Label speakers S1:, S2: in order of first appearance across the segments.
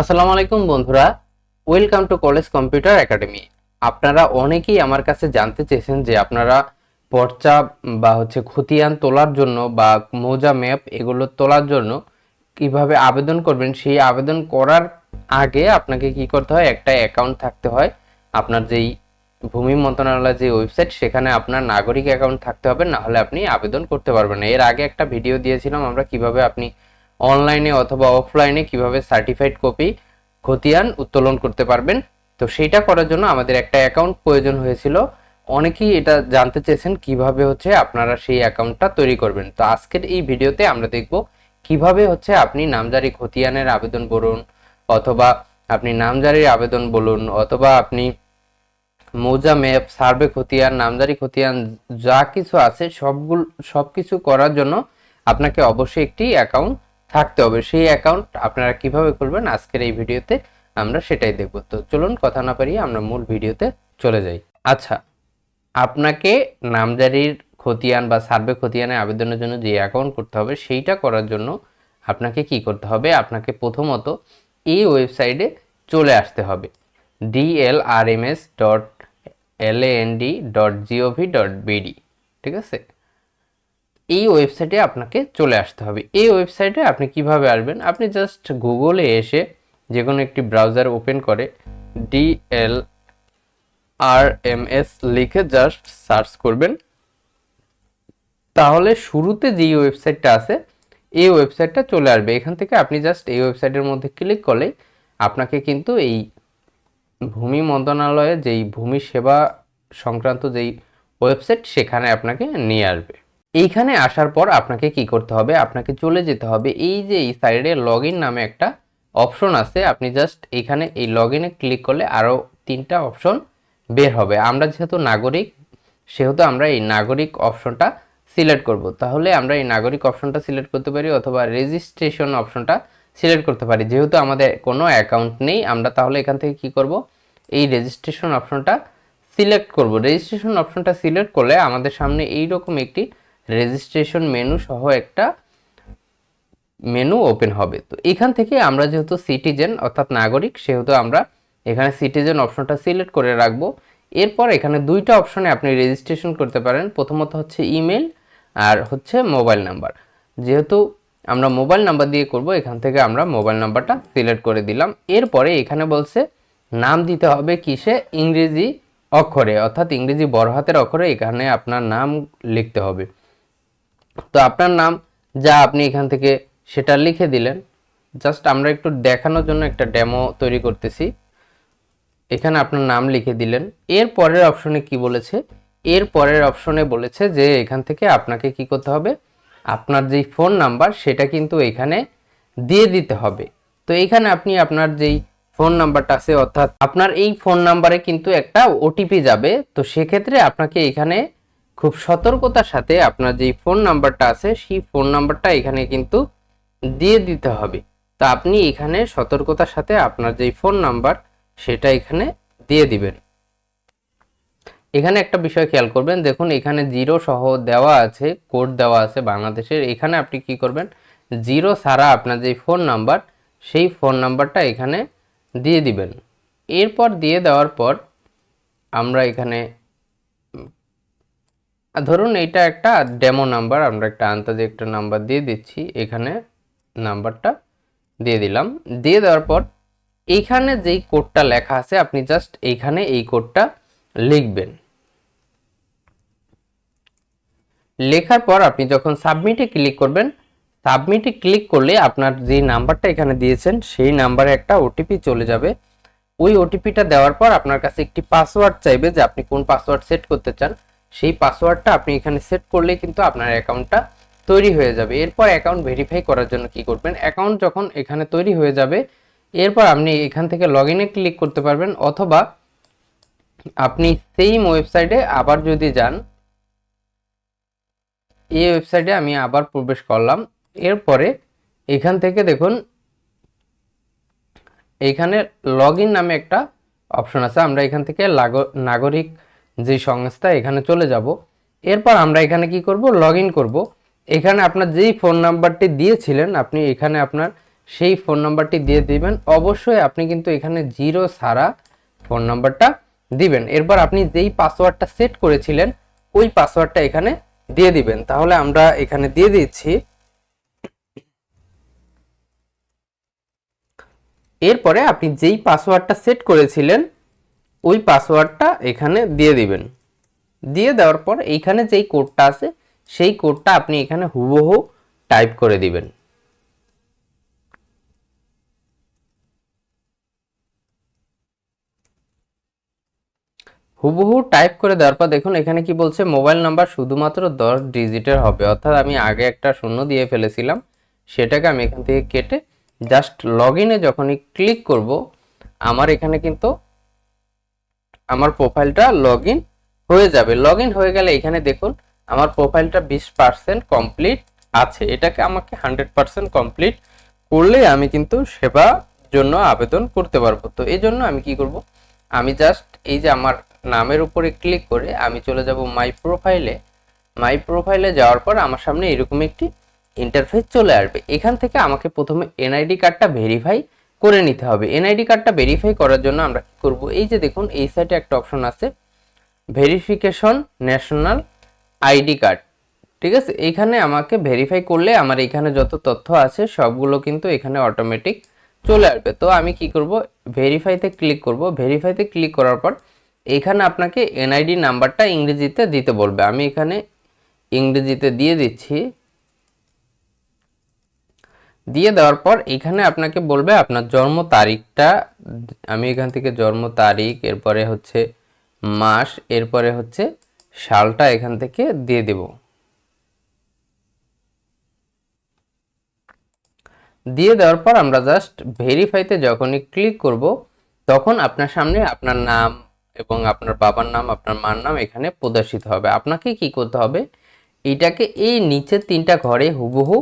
S1: আসসালামু আলাইকুম বন্ধুরা। Welcome to college computer academy আপনারা অনেকেই আমার কাছে জানতে চেয়েছেন যে আপনারা পর্চা বা হচ্ছে খতিয়ান তোলার জন্য বা মৌজা ম্যাপ এগুলো তোলার জন্য কীভাবে আবেদন করবেন, সেই আবেদন করার আগে আপনাকে কি করতে হয়, একটা অ্যাকাউন্ট থাকতে হয়। আপনার যেই ভূমি মন্ত্রণালয়ের যে ওয়েবসাইট সেখানে আপনার নাগরিক অ্যাকাউন্ট থাকতে হবে না হলে আপনি আবেদন করতে পারবেন না। এর আগে একটা ভিডিও দিয়েছিলাম আমরা কীভাবে আপনি অনলাইনে অথবা অফলাইনে কীভাবে সার্টিফাইড কপি খতিয়ান উত্তোলন করতে পারবেন। তো সেইটা করার জন্য আমাদের একটা অ্যাকাউন্ট প্রয়োজন হয়েছিল। অনেকেই এটা জানতে চেয়েছেন কীভাবে হচ্ছে আপনারা সেই অ্যাকাউন্টটা তৈরি করবেন। তো আজকের এই ভিডিওতে আমরা দেখব কীভাবে হচ্ছে আপনি নামজারি খতিয়ানের আবেদন বলুন অথবা আপনি নামজারির আবেদন বলুন অথবা আপনি মৌজা ম্যাপ, সার্ভে খতিয়ান, নামজারি খতিয়ান, যা কিছু আছে সবগুলো সব কিছু করার জন্য আপনাকে অবশ্যই একটি অ্যাকাউন্ট থাকতে হবে। সেই অ্যাকাউন্ট আপনারা কীভাবে করবেন আজকের এই ভিডিওতে আমরা সেটাই দেখব। তো চলুন কথা না পারিয়ে আমরা মূল ভিডিওতে চলে যাই। আচ্ছা আপনাকে নামজারির খতিয়ান বা সার্ভে খতিয়ানে আবেদনের জন্য যে অ্যাকাউন্ট করতে হবে সেইটা করার জন্য আপনাকে কি করতে হবে? আপনাকে প্রথমত এই ওয়েবসাইটে চলে আসতে হবে। DLRMS dot LAND dot GOV dot ঠিক আছে? এই ওয়েবসাইটে আপনাকে চলে আসতে হবে। এই ওয়েবসাইটে আপনি কীভাবে আসবেন? আপনি জাস্ট গুগলে এসে যে কোনো একটি ব্রাউজার ওপেন করে ডিএল আর এম এস লিখে জাস্ট সার্চ করবেন। তাহলে শুরুতে যেই ওয়েবসাইটটা আছে, এই ওয়েবসাইটটা চলে আসবে। এখান থেকে আপনি জাস্ট এই ওয়েবসাইটের মধ্যে ক্লিক করলে আপনাকে কিন্তু এই ভূমি মন্ত্রণালয়ে যেই ভূমি সেবা সংক্রান্ত যেই ওয়েবসাইট সেখানে আপনাকে নিয়ে আসবে। এইখানে আসার পর আপনাকে কি করতে হবে? আপনাকে চলে যেতে হবে। এই যে এই সাইডে লগ নামে একটা অপশন আছে, আপনি জাস্ট এখানে এই লগ ক্লিক করলে আরও তিনটা অপশন বের হবে। আমরা যেহেতু নাগরিক, সেহেতু আমরা এই নাগরিক অপশনটা সিলেক্ট করব। তাহলে আমরা এই নাগরিক অপশনটা সিলেক্ট করতে পারি অথবা রেজিস্ট্রেশন অপশনটা সিলেক্ট করতে পারি। যেহেতু আমাদের কোনো অ্যাকাউন্ট নেই, আমরা তাহলে এখান থেকে কি করব? এই রেজিস্ট্রেশন অপশনটা সিলেক্ট করব। রেজিস্ট্রেশন অপশনটা সিলেক্ট করলে আমাদের সামনে এই রকম একটি রেজিস্ট্রেশন মেনু সহ একটা মেনু ওপেন হবে। তো এখান থেকে আমরা যেহেতু সিটিজেন অর্থাৎ নাগরিক, সেহেতু আমরা এখানে সিটিজেন অপশনটা সিলেক্ট করে রাখব। এরপর এখানে দুইটা অপশনে আপনি রেজিস্ট্রেশন করতে পারেন। প্রথমত হচ্ছে ইমেল আর হচ্ছে মোবাইল নাম্বার যেহেতু আমরা মোবাইল নাম্বার দিয়ে করব, এখান থেকে আমরা মোবাইল নাম্বারটা সিলেক্ট করে দিলাম। এরপরে এখানে বলছে নাম দিতে হবে কিসে? ইংরেজি অক্ষরে, অর্থাৎ ইংরেজি বড় হাতের অক্ষরে এখানে আপনার নাম লিখতে হবে। তো আপনার নাম, যা আপনি এখান থেকে সেটা লিখে দিলেন। জাস্ট আমরা একটু দেখানোর জন্য একটা ডেমো তৈরি করতেছি। এখানে আপনার নাম লিখে দিলেন। এর পরের অপশনে কি বলেছে? এর পরের অপশনে বলেছে যে এখান থেকে আপনাকে কি করতে হবে? আপনার যেই ফোন নাম্বার, সেটা কিন্তু এখানে দিয়ে দিতে হবে। তো এখানে আপনি আপনার যেই ফোন নাম্বারটা আছে, অর্থাৎ আপনার এই ফোন নাম্বারে কিন্তু একটা ওটিপি যাবে। তো সেক্ষেত্রে আপনাকে এখানে খুব সতর্কতার সাথে আপনার যেই ফোন নাম্বারটা আছে, সেই ফোন নাম্বারটা এখানে কিন্তু দিয়ে দিতে হবে। তো আপনি এখানে সতর্কতার সাথে আপনার যেই ফোন নাম্বার সেটা এখানে দিয়ে দিবেন। এখানে একটা বিষয় খেয়াল করবেন, দেখুন এখানে জিরো সহ দেওয়া আছে কোড দেওয়া আছে বাংলাদেশের। এখানে আপনি কি করবেন জিরো ছাড়া আপনার যে ফোন নাম্বার সেই ফোন নাম্বারটা এখানে দিয়ে দিবেন। এরপর দিয়ে দেওয়ার পর আমরা এখানে ধরুন এটা একটা ডেমো নাম্বার আমরা একটা আন্তাজে একটা নাম্বার দিয়ে দিচ্ছি, এখানে নাম্বারটা দিয়ে দিলাম। দিয়ে দেওয়ার পর এইখানে যেই কোডটা লেখা আছে, আপনি জাস্ট এইখানে এই কোডটা লিখবেন। লেখার পর আপনি যখন সাবমিটে ক্লিক করবেন সাবমিটে ক্লিক করলে আপনার যে নাম্বারটা এখানে দিয়েছেন, সেই নাম্বারে একটা ওটিপি চলে যাবে। ওই ওটিপিটা দেওয়ার পর আপনার কাছে একটি পাসওয়ার্ড চাইবে যে আপনি কোন পাসওয়ার্ড সেট করতে চান। সেই পাসওয়ার্ডটা আপনি এখানে সেট করলে কিন্তু আপনার অ্যাকাউন্টটা তৈরি হয়ে যাবে। এরপর অ্যাকাউন্ট ভেরিফাই করার জন্য কি করবেন? অ্যাকাউন্ট যখন এখানে তৈরি হয়ে যাবে, এরপর আপনি এখান থেকে লগ ইনে ক্লিক করতে পারবেন অথবা আপনি সেম ওয়েবসাইটে আবার যদি যান, এই ওয়েবসাইটে আমি আবার প্রবেশ করলাম। এরপরে এখান থেকে দেখুন এইখানে লগ নামে একটা অপশন আছে। আমরা এখান থেকে নাগরিক যে সংস্থা, এখানে চলে যাব। এরপর আমরা এখানে কি করব? লগ ইন করব। এখানে আপনার যেই ফোন নাম্বারটি দিয়েছিলেন, আপনি এখানে আপনার সেই ফোন নাম্বারটি দিয়ে দিবেন। অবশ্যই আপনি কিন্তু এখানে জিরো ছাড়া ফোন নাম্বারটা দিবেন। এরপর আপনি যেই পাসওয়ার্ডটা সেট করেছিলেন, ওই পাসওয়ার্ডটা এখানে দিয়ে দিবেন। তাহলে আমরা এখানে দিয়ে দিচ্ছি। এরপরে আপনি যেই পাসওয়ার্ডটা সেট করেছিলেন ওই পাসওয়ার্ডটা এখানে দিয়ে দিবেন। দিয়ে দেওয়ার পর এইখানে যেই কোডটা আছে, সেই কোডটা আপনি এখানে হুবহু টাইপ করে দিবেন। হুবহু টাইপ করে দেওয়ার পর দেখুন, এখানে কি বলছে মোবাইল নাম্বার শুধুমাত্র দশ ডিজিটের হবে। অর্থাৎ আমি আগে একটা শূন্য দিয়ে ফেলেছিলাম, সেটাকে আমি এখান থেকে কেটে জাস্ট লগ ইনে যখনই ক্লিক করব, আমার এখানে কিন্তু আমার প্রোফাইলটা লগ হয়ে যাবে। লগ হয়ে গেলে এখানে দেখুন, আমার প্রোফাইলটা বিশ পার্সেন্ট কমপ্লিট আছে। এটাকে আমাকে হান্ড্রেড পার্সেন্ট কমপ্লিট করলে আমি কিন্তু সেবা জন্য আবেদন করতে পারব। তো এই জন্য আমি কি করব? আমি জাস্ট এই যে আমার নামের উপরে ক্লিক করে আমি চলে যাব মাই প্রোফাইলে মাই প্রোফাইলে যাওয়ার পর আমার সামনে এরকম একটি ইন্টারফেস চলে আসবে। এখান থেকে আমাকে প্রথমে এনআইডি কার্ডটা ভেরিফাই করে নিতে হবে। এনআইডি কার্ডটা ভেরিফাই করার জন্য আমরা কি করব? এই যে দেখুন, এই সাইডে একটা অপশন আছে ভেরিফিকেশন ন্যাশনাল আইডি কার্ড ঠিক আছে? এখানে আমাকে ভেরিফাই করলে আমার এখানে যত তথ্য আছে, সবগুলো কিন্তু এখানে অটোমেটিক চলে আসবে। তো আমি কি করব? ভেরিফাইতে ক্লিক করব। ভেরিফাইতে ক্লিক করার পর এখানে আপনাকে এনআইডি নাম্বারটা ইংরেজিতে দিতে বলবে। আমি এখানে ইংরেজিতে দিয়ে দিচ্ছি। দিয়ে দেওয়ার পর এখানে আপনাকে বলবে আপনার জন্ম তারিখটা, আমি এখান থেকে জন্ম তারিখ, এরপরে হচ্ছে মাস, এরপরে হচ্ছে সালটা এখান থেকে দিয়ে দেব। দিয়ে দেওয়ার পর আমরা জাস্ট ভেরিফাইতে যখনই ক্লিক করব, তখন আপনার সামনে আপনার নাম এবং আপনার বাবার নাম, আপনার মার নাম এখানে প্রদর্শিত হবে। আপনাকে কি করতে হবে? এটাকে এই নিচের তিনটা ঘরে হুবহু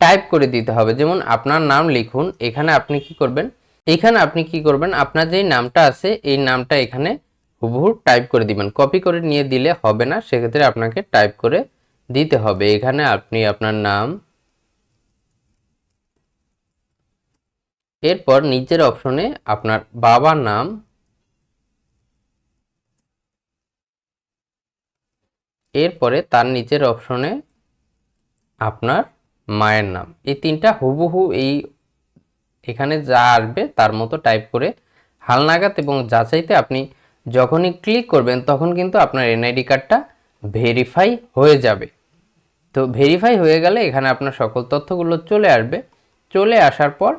S1: টাইপ করে দিতে হবে। যেমন আপনার নাম লিখুন, এখানে আপনি কি করবেন? এখানে আপনি কি করবেন? আপনার যেই নামটা আছে, এই নামটা এখানে হুবহু টাইপ করে দিবেন। কপি করে নিয়ে দিলে হবে না, সেক্ষেত্রে আপনাকে টাইপ করে দিতে হবে। এখানে আপনি আপনার নাম, এরপর নিচের অপশনে আপনার বাবার নাম, এরপরে তার নিচের অপশনে আপনার মায়ের নাম। এই তিনটা হুবহু এই এখানে যা আসবে তার মতো টাইপ করে হালনাগাদ এবং যাচাইতে আপনি যখনই ক্লিক করবেন তখন কিন্তু আপনার এনআইডি কার্ডটা ভেরিফাই হয়ে যাবে। তো ভেরিফাই হয়ে গেলে এখানে আপনার সকল তথ্যগুলো চলে আসবে। চলে আসার পর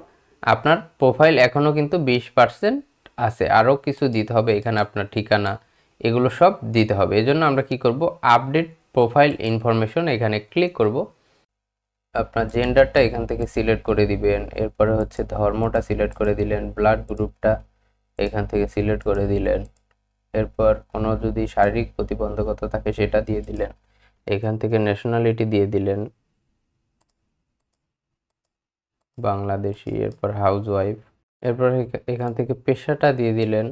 S1: আপনার প্রোফাইল এখনও কিন্তু বিশ পার্সেন্ট আছে। আরও কিছু দিতে হবে এখানে আপনার ঠিকানা, এগুলো সব দিতে হবে। এজন্য আমরা কি করব? আপডেট প্রোফাইল ইনফরমেশন এখানে ক্লিক করব। আপনার জেন্ডারটা এখান থেকে সিলেক্ট করে দিবেন, এরপরে হচ্ছে ধর্মটা সিলেক্ট করে দিলেন ব্লাড গ্রুপটা এখান থেকে সিলেক্ট করে দিলেন, এরপর কোনো যদি শারীরিক প্রতিবন্ধকতা থাকে সেটা দিয়ে দিলেন, এখান থেকে ন্যাশনালিটি দিয়ে দিলেন, বাংলাদেশি, এরপর হাউস ওয়াইফ এরপর এখান থেকে পেশাটা দিয়ে দিলেন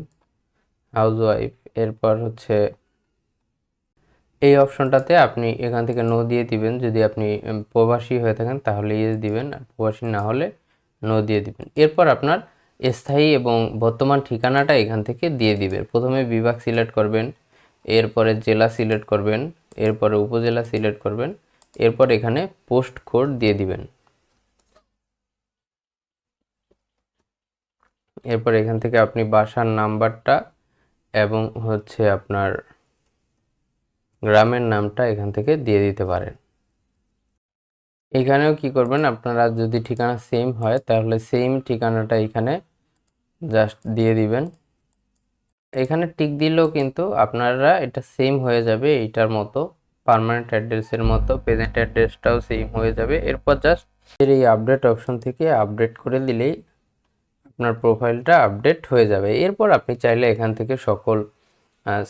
S1: হাউস ওয়াইফ এরপর হচ্ছে এই অপশনটাতে আপনি এখান থেকে নো দিয়ে দিবেন। যদি আপনি প্রবাসী হয়ে থাকেন তাহলে ইয়েস দিবেন, আর প্রবাসী না হলে নো দিয়ে দিবেন। এরপর আপনার স্থায়ী এবং বর্তমান ঠিকানাটা এখান থেকে দিয়ে দিবেন। প্রথমে বিভাগ সিলেক্ট করবেন, এরপরে জেলা সিলেক্ট করবেন, এরপরে উপজেলা সিলেক্ট করবেন, এরপর এখানে পোস্ট কোড দিয়ে দিবেন। এরপর এখান থেকে আপনি বাসার নাম্বারটা এবং হচ্ছে আপনার গ্রামের নামটা এখান থেকে দিয়ে দিতে পারেন। এখানেও কি করবেন? আপনারা যদি ঠিকানা সেম হয়, তাহলে সেম ঠিকানাটা এখানে জাস্ট দিয়ে দিবেন। এখানে টিক দিলেও কিন্তু আপনারা এটা সেম হয়ে যাবে এইটার মতো পারমানেন্ট অ্যাড্রেসের মতো প্রেজেন্ট অ্যাড্রেসটাও সেম হয়ে যাবে। এরপর জাস্ট এই আপডেট অপশন থেকে আপডেট করে দিলেই আপনার প্রোফাইলটা আপডেট হয়ে যাবে। এরপর আপনি চাইলে এখান থেকে সকল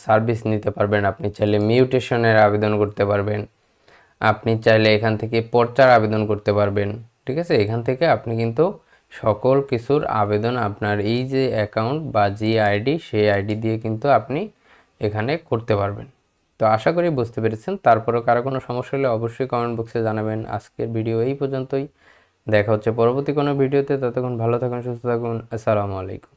S1: সার্ভিস নিতে পারবেন, আপনি চাইলে মিউটেশনের আবেদন করতে পারবেন, আপনি চাইলে এখান থেকে পর্চার আবেদন করতে পারবেন, ঠিক আছে? এখান থেকে আপনি কিন্তু সকল কিছুর আবেদন, আপনার এই যে অ্যাকাউন্ট বা যে আইডি সেই আইডি দিয়ে কিন্তু আপনি এখানে করতে পারবেন। তো আশা করি বুঝতে পেরেছেন। তারপরেও কারও কোনো সমস্যা হলে অবশ্যই কমেন্ট বক্সে জানাবেন। আজকের ভিডিও এই পর্যন্তই। দেখা হচ্ছে পরবর্তী কোনো ভিডিওতে ততক্ষণ ভালো থাকুন, সুস্থ থাকুন। আসসালামু আলাইকুম।